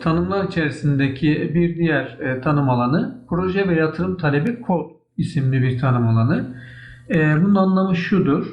Tanımlar içerisindeki bir diğer e, tanım alanı proje ve yatırım talebi kod isimli bir tanım alanı. E, bunun anlamı şudur.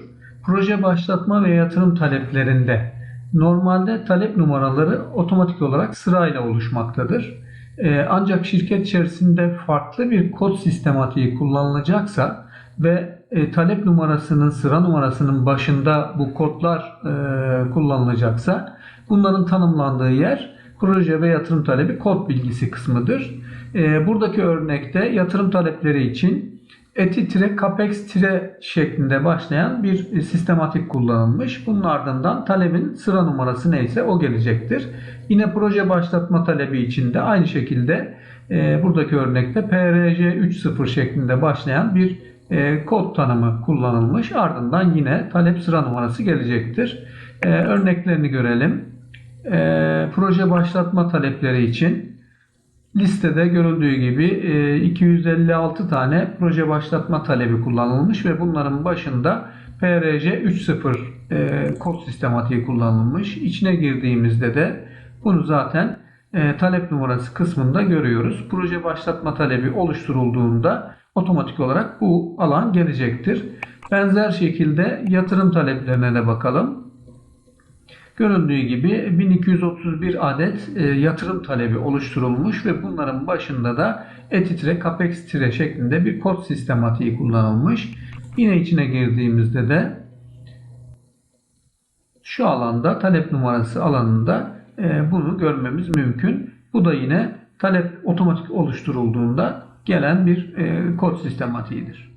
Proje başlatma ve yatırım taleplerinde normalde talep numaraları otomatik olarak sırayla oluşmaktadır. E, ancak şirket içerisinde farklı bir kod sistematiği kullanılacaksa ve e, talep numarasının sıra numarasının başında bu kodlar e, kullanılacaksa bunların tanımlandığı yer proje ve yatırım talebi kod bilgisi kısmıdır. E, buradaki örnekte yatırım talepleri için eti-capex- şeklinde başlayan bir sistematik kullanılmış. Bunun ardından talebin sıra numarası neyse o gelecektir. Yine proje başlatma talebi için de aynı şekilde e, buradaki örnekte PRJ 3.0 şeklinde başlayan bir e, kod tanımı kullanılmış. Ardından yine talep sıra numarası gelecektir. E, örneklerini görelim. E, proje başlatma talepleri için listede görüldüğü gibi e, 256 tane proje başlatma talebi kullanılmış ve bunların başında PRJ 3.0 e, kod sistematiği kullanılmış. İçine girdiğimizde de bunu zaten e, talep numarası kısmında görüyoruz. Proje başlatma talebi oluşturulduğunda otomatik olarak bu alan gelecektir. Benzer şekilde yatırım taleplerine de bakalım. Görüldüğü gibi 1231 adet e, yatırım talebi oluşturulmuş ve bunların başında da etitre capex tire şeklinde bir kod sistematiği kullanılmış. Yine içine girdiğimizde de şu alanda talep numarası alanında e, bunu görmemiz mümkün. Bu da yine talep otomatik oluşturulduğunda gelen bir e, kod sistematiğidir.